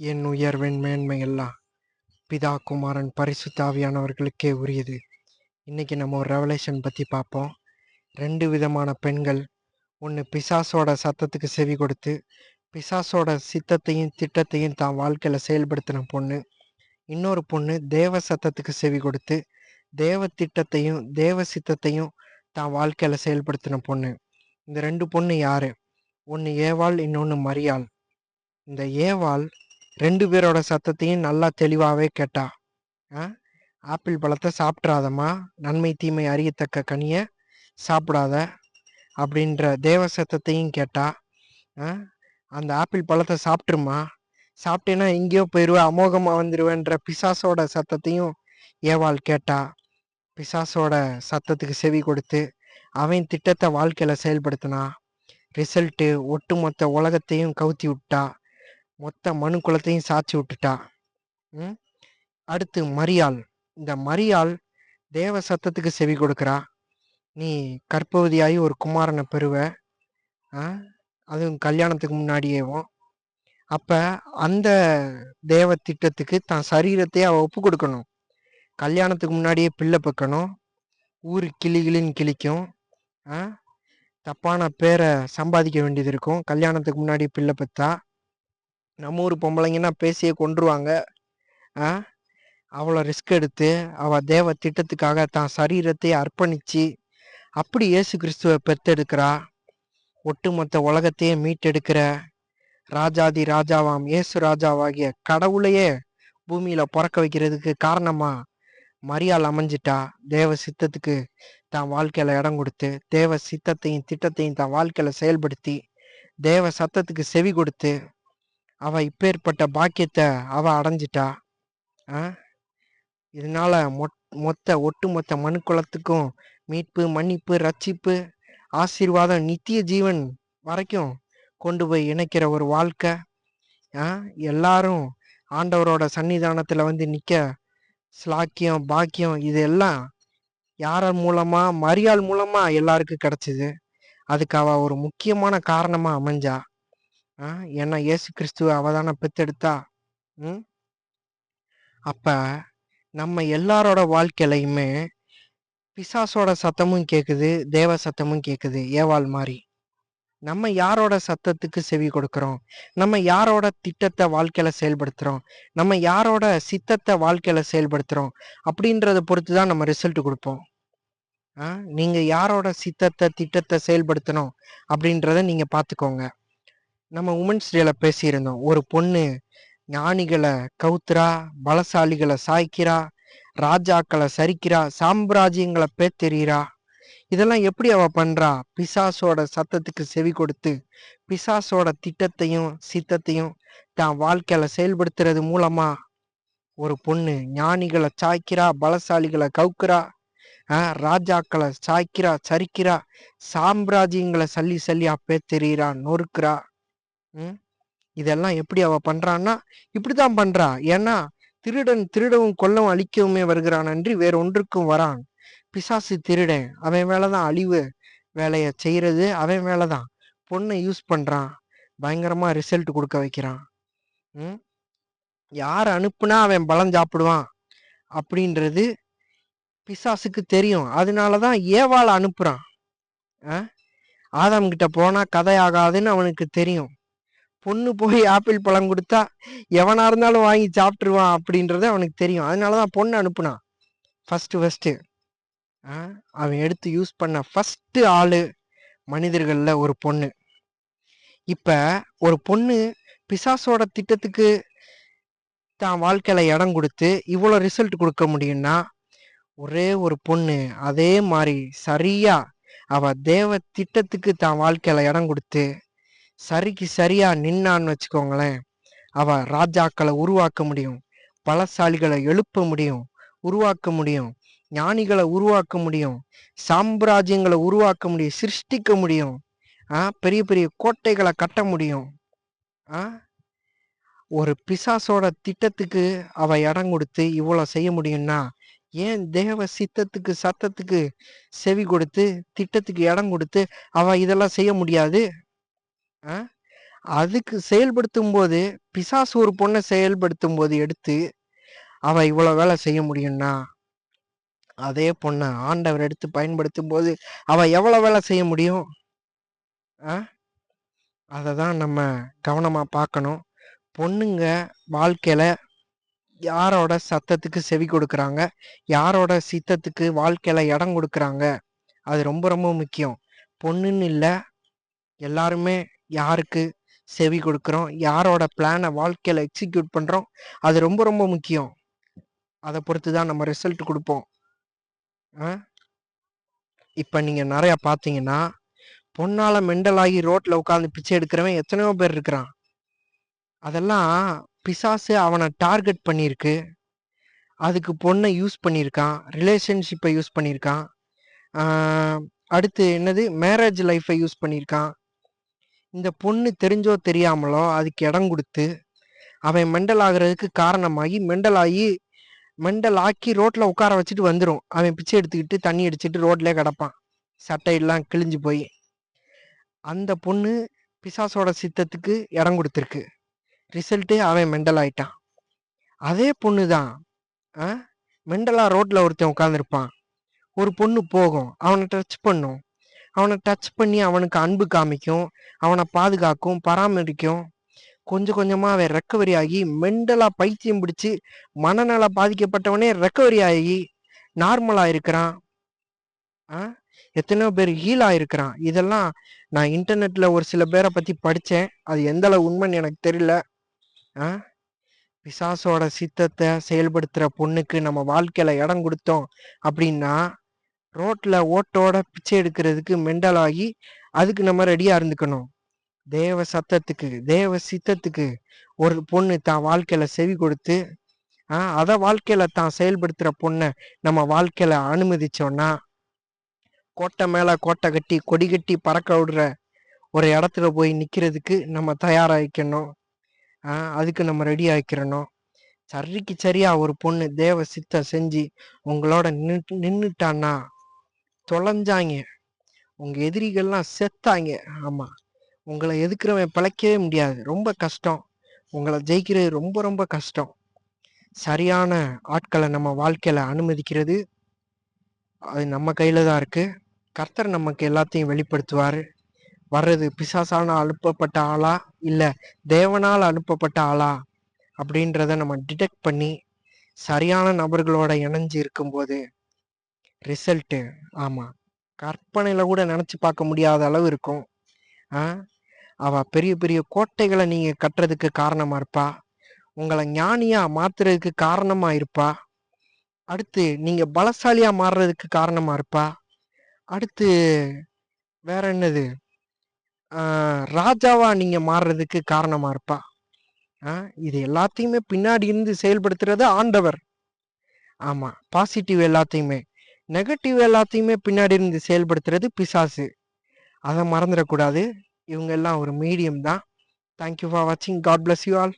என் உயர்வின் மேன்மை எல்லாம் பிதா குமாரன் பரிசுத்தாவியானவர்களுக்கே உரியது. இன்னைக்கு நம்ம ஒரு ரெவலேஷன் பற்றி பார்ப்போம். ரெண்டு விதமான பெண்கள். ஒன்று பிசாசோட சத்தத்துக்கு செவி கொடுத்து பிசாசோட சித்தத்தையும் திட்டத்தையும் தான் வாழ்க்கையில் செயல்படுத்தின பொண்ணு. இன்னொரு பொண்ணு தேவ சத்தத்துக்கு செவி கொடுத்து தேவ திட்டத்தையும் தேவ சித்தத்தையும் தான் வாழ்க்கையில் செயல்படுத்தின பொண்ணு. இந்த ரெண்டு பொண்ணு யாரு? ஒன்று ஏவாள் இன்னொன்று மரியாள். இந்த ஏவாள் ரெண்டு பேரோட சத்தத்தையும் நல்லா தெளிவாகவே கேட்டா ஆ? ஆப்பிள் பழத்தை சாப்பிட்றாதம்மா நன்மை தீமை அறியத்தக்க கனியை சாப்பிடாத அப்படின்ற தேவ சத்தத்தையும் கேட்டா ஆ? அந்த ஆப்பிள் பழத்தை சாப்பிட்ருமா சாப்பிட்டேன்னா எங்கேயோ போயிடுவேன் அமோகமாக வந்துடுவேன்ற பிசாசோட சத்தத்தையும் ஏவாள் கேட்டா பிசாசோட சத்தத்துக்கு செவி கொடுத்து அவன் திட்டத்தை வாழ்க்கையில் செயல்படுத்தினா ரிசல்ட்டு ஒட்டுமொத்த உலகத்தையும் கவுத்தி விட்டா மொத்த மனு குலத்தையும் சாட்சி விட்டுட்டா. ம்? அடுத்து மரியாள். இந்த மரியாள் தேவ சத்தத்துக்கு செவி கொடுக்குறா. நீ கற்பவதியாகி ஒரு குமாரனை பெறுவ. ஆ? அதுவும் கல்யாணத்துக்கு முன்னாடியேவும். அப்போ அந்த தேவ திட்டத்துக்கு தான் சரீரத்தையே அவள் ஒப்பு கொடுக்கணும். கல்யாணத்துக்கு முன்னாடியே பிள்ளை பக்கணும். ஊர் கிளி கிளின்னு கிளிக்கும். ஆ? தப்பான பேரை சம்பாதிக்க வேண்டியது இருக்கும். கல்யாணத்துக்கு முன்னாடி பிள்ளை பத்தா. நம்ம ஊர் பொம்பளைங்கன்னா பேசியே கொன்றுவாங்க. ஆ? அவ்வளோ ரிஸ்க் எடுத்து அவள் தேவ திட்டத்துக்காக தான் சரீரத்தை அர்ப்பணித்து அப்படி இயேசு கிறிஸ்துவை பெத்தெடுக்கிறா ஒட்டுமொத்த உலகத்தையே மீட்டெடுக்கிற ராஜாதி ராஜாவாம் இயேசு ராஜாவாகிய கடவுளையே பூமியில பிறக்க வைக்கிறதுக்கு காரணமா? மரியாள் அமைஞ்சிட்டா. தேவ சித்தத்துக்கு தான் வாழ்க்கையில இடம் கொடுத்து தேவ சித்தத்தையும் திட்டத்தையும் தான் வாழ்க்கையில செயல்படுத்தி தேவ சத்தத்துக்கு செவி கொடுத்து அவ இப்பேற்பட்ட பாக்கியத்தை அவ அடைஞ்சிட்டா. ஆ? இதனால மொட் மொத்த ஒட்டுமொத்த மனு குலத்துக்கும் மீட்பு மன்னிப்பு ரட்சிப்பு ஆசீர்வாதம் நித்திய ஜீவன் வரைக்கும் கொண்டு போய் இணைக்கிற ஒரு வாழ்க்கை. ஆ? எல்லாரும் ஆண்டவரோட சன்னிதானத்தில் வந்து நிற்க ஸ்லாக்கியம் பாக்கியம் இது எல்லாம் யார மூலமா மரியாள் மூலமா எல்லாருக்கும் கிடச்சிது. அதுக்கு அவள் ஒரு முக்கியமான காரணமாக அமைஞ்சா. ஆ ஏன்னா இயேசு கிறிஸ்துவ அவதான பெத்தெடுத்தா ம்? அப்ப நம்ம எல்லாரோட வாழ்க்கையிலையுமே பிசாசோட சத்தமும் கேக்குது தேவ சத்தமும் கேக்குது ஏவாள் மாதிரி நம்ம யாரோட சத்தத்துக்கு செவி கொடுக்கிறோம்? நம்ம யாரோட திட்டத்தை வாழ்க்கையில செயல்படுத்துறோம்? நம்ம யாரோட சித்தத்தை வாழ்க்கையில செயல்படுத்துறோம்? அப்படின்றத பொறுத்து தான் நம்ம ரிசல்ட் கொடுப்போம். ஆ நீங்க யாரோட சித்தத்தை திட்டத்தை செயல்படுத்தணும்? அப்படின்றத நீங்க பாத்துக்கோங்க நம்ம உமன்ஸ் டேல பேசியிருந்தோம். ஒரு பொண்ணு ஞானிகளை கவுத்துறா பலசாலிகளை சாய்க்கிறா ராஜாக்களை சரிக்கிறா சாம்ராஜ்யங்களை பேத்தெறிகிறா. இதெல்லாம் எப்படி அவ பண்றா? பிசாசோட சத்தத்துக்கு செவி கொடுத்து பிசாசோட திட்டத்தையும் சித்தத்தையும் தான் வாழ்க்கையில செயல்படுத்துறது மூலமா ஒரு பொண்ணு ஞானிகளை சாய்க்கிறா பலசாலிகளை கவுக்குறா ராஜாக்களை சாய்க்கிறா சரிக்கிறா சாம்ராஜ்யங்களை சல்லி சல்லியா பேத்தெறிகிறா நொறுக்கிறா. ம்? இதெல்லாம் எப்படி அவ பண்றான்னா இப்படித்தான் பண்றா. ஏன்னா திருடன் திருடவும் கொல்லவும் அழிக்கவுமே வருகிறான் அன்றி வேற ஒன்றுக்கும் வரான். பிசாசு திருடன். அவன் மேலதான் அழிவு வேலையை செய்யறது அவன் மேலதான். பொண்ணை யூஸ் பண்றான். பயங்கரமா ரிசல்ட் கொடுக்க வைக்கிறான். ம்? யார் அனுப்புனா அவன் பலம் சாப்பிடுவான். அப்படின்றது பிசாசுக்கு தெரியும். அதனாலதான் ஏவாள் அனுப்புறான். ஆதாம் கிட்ட போனா கதை ஆகாதுன்னு அவனுக்கு தெரியும். பொண்ணு போய் ஆப்பிள் பழம் கொடுத்தா எவனா இருந்தாலும் வாங்கி சாப்பிட்ருவான் அப்படின்றது அவனுக்கு தெரியும். அதனால தான் பொண்ணு அனுப்புனான் ஃபஸ்ட்டு ஃபஸ்ட்டு அவன் எடுத்து யூஸ் பண்ண ஃபஸ்ட்டு ஆள் மனிதர்களில் ஒரு பொண்ணு. இப்போ ஒரு பொண்ணு பிசாசோட திட்டத்துக்கு தான் வாழ்க்கையில் இடம் கொடுத்து இவ்வளோ ரிசல்ட் கொடுக்க முடியும்னா ஒரே ஒரு பொண்ணு அதே மாதிரி சரியாக அவள் தேவ திட்டத்துக்கு தான் வாழ்க்கையில் இடம் கொடுத்து சரிக்கு சரியா நின்னான்னு வச்சுக்கோங்களேன். அவ ராஜாக்களை உருவாக்க முடியும். பலசாலிகளை எழுப்ப முடியும். உருவாக்க முடியும். ஞானிகளை உருவாக்க முடியும். சாம்ராஜ்யங்களை உருவாக்க முடியும். சிருஷ்டிக்க முடியும். ஆ பெரிய பெரிய கோட்டைகளை கட்ட முடியும். ஆ? ஒரு பிசாசோட திட்டத்துக்கு அவ இடம் கொடுத்து இவ்வளோ செய்ய முடியும்னா ஏன் தேவ சித்தத்துக்கு சத்தத்துக்கு செவி கொடுத்து திட்டத்துக்கு இடம் கொடுத்து அவ இதெல்லாம் செய்ய முடியாது? அதுக்கு செயல்படுத்தும் போது பிசாசு ஒரு பொண்ணை செயல்படுத்தும் போது எடுத்து அவ இவ்வளோ வேலை செய்ய முடியும்னா அதே பொண்ணை ஆண்டவர் எடுத்து பயன்படுத்தும் போது அவ எவ்வளோ வேலை செய்ய முடியும்? ஆ? அதை தான் நம்ம கவனமாக பார்க்கணும். பொண்ணுங்க வாழ்க்கையில் யாரோட சத்தத்துக்கு செவி கொடுக்குறாங்க? யாரோட சித்தத்துக்கு வாழ்க்கையில் இடம் கொடுக்குறாங்க? அது ரொம்ப ரொம்ப முக்கியம். பொண்ணுன்னு இல்லை எல்லாருமே யாருக்கு செவி கொடுக்குறோம்? யாரோட பிளானை வாழ்க்கையில் எக்ஸிக்யூட் பண்ணுறோம் அது ரொம்ப ரொம்ப முக்கியம். அதை பொறுத்து தான் நம்ம ரிசல்ட் கொடுப்போம். ஆ? இப்போ நீங்கள் நிறையா பார்த்தீங்கன்னா பொண்ணால மெண்டலாகி ரோட்டில் உட்காந்து பிச்சை எடுக்கிறவன் எத்தனையோ பேர் இருக்கிறான். அதெல்லாம் பிசாசு அவனை டார்கெட் பண்ணியிருக்கு. அதுக்கு பொண்ணை யூஸ் பண்ணியிருக்கான். ரிலேஷன்ஷிப்பை யூஸ் பண்ணியிருக்கான். அடுத்து என்னது? மேரேஜ் லைஃப்பை யூஸ் பண்ணியிருக்கான். இந்த பொண்ணு தெரிஞ்சோ தெரியாமலோ அதுக்கு இடம் கொடுத்து அவன் மெண்டல் ஆகுறதுக்கு காரணமாகி மெண்டல் ஆகி மெண்டல் ஆக்கி ரோட்டில் உட்கார வச்சுட்டு வந்துடும் அவன் பிச்சை எடுத்துக்கிட்டு தண்ணி அடிச்சிட்டு ரோட்லேயே கிடப்பான். சட்டையெல்லாம் கிழிஞ்சு போய். அந்த பொண்ணு பிசாசோட சித்தத்துக்கு இடம் கொடுத்துருக்கு. ரிசல்ட்டு அவன் மெண்டல் ஆயிட்டான். அதே பொண்ணு தான் மெண்டலாக ரோட்டில் ஒருத்தன் உட்காந்துருப்பான் ஒரு பொண்ணு போகும். அவனை டச் பண்ணும். அவனை டச் பண்ணி அவனுக்கு அன்பு காமிக்கும். அவனை பாதுகாக்கும் பராமரிக்கும். கொஞ்சம் கொஞ்சமா அவன் ரெக்கவரி ஆகி மெண்டலா பைத்தியம் பிடிச்சு மனநல பாதிக்கப்பட்டவனே ரெக்கவரி ஆகி நார்மலா இருக்கிறான். ஆ? எத்தனையோ பேர் ஹீல் ஆயிருக்கிறான். இதெல்லாம் நான் இன்டர்நெட்ல ஒரு சில பேரை பத்தி படிச்சேன். அது எந்த அளவு உண்மைன்னு எனக்கு தெரியல. ஆ? பிசாசோட சித்தத்தை செயல்படுத்துற பொண்ணுக்கு நம்ம வாழ்க்கையில இடம் கொடுத்தோம் அப்படின்னா ரோட்டில் ஓட்டோட பிச்சை எடுக்கிறதுக்கு மெண்டலாகி அதுக்கு நம்ம ரெடியாக இருந்துக்கணும். தேவ சத்தத்துக்கு தேவ சித்தத்துக்கு ஒரு பொண்ணு தான் வாழ்க்கையில் செவி கொடுத்து அதை வாழ்க்கையில் தான் செயல்படுத்துகிற பொண்ணை நம்ம வாழ்க்கையில் அனுமதிச்சோன்னா கோட்டை மேலே கோட்டை கட்டி கொடி கட்டி பறக்க விடுற ஒரு இடத்துல போய் நிற்கிறதுக்கு நம்ம தயாராகிக்கணும் அதுக்கு நம்ம ரெடி ஆகிக்கிறணும் சரிக்கு சரியா ஒரு பொண்ணு தேவ சித்தம் செஞ்சு உங்களோட நின்று நின்றுட்டான்னா தொலைஞ்சாங்க. உங்க எதிரிகள்லாம் செத்தாங்க. ஆமா. உங்களை எதுக்குறவன் பிழைக்கவே முடியாது. ரொம்ப கஷ்டம். உங்களை ஜெயிக்கிறது ரொம்ப ரொம்ப கஷ்டம். சரியான ஆட்களை நம்ம வாழ்க்கையில அனுமதிக்கிறது அது நம்ம கையில தான் இருக்கு. கர்த்தர் நமக்கு எல்லாத்தையும் வெளிப்படுத்துவார். வர்றது பிசாசான அனுப்பப்பட்ட ஆளா? இல்லை தேவனால் அனுப்பப்பட்ட ஆளா? அப்படின்றத நம்ம டிடெக்ட் பண்ணி சரியான நபர்களோட இணைஞ்சு இருக்கும்போது ரிசல்ட்டு ஆமாம் கற்பனையில் கூட நினச்சி பார்க்க முடியாத அளவு இருக்கும். ஆ? அவ பெரிய பெரிய கோட்டைகளை நீங்கள் கட்டுறதுக்கு காரணமாக இருப்பா. உங்களை ஞானியாக மாத்துறதுக்கு காரணமாக இருப்பா. அடுத்து நீங்கள் பலசாலியாக மாறுறதுக்கு காரணமாக இருப்பா. அடுத்து வேற என்னது? ராஜாவா நீங்க மாறுறதுக்கு காரணமா இருப்பா. இது எல்லாத்தையுமே பின்னாடி இருந்து செயல்படுத்துறது ஆண்டவர். ஆமா. பாசிட்டிவ் எல்லாத்தையுமே. நெகட்டிவ் எல்லாத்தையுமே பின்னாடி இருந்து செயல்படுத்துறது பிசாசு. அதை மறந்துடக்கூடாது. இவங்க எல்லாம் ஒரு மீடியம் தான். தேங்க்யூ ஃபார் வாட்சிங் காட் பிளஸ் யூ ஆல்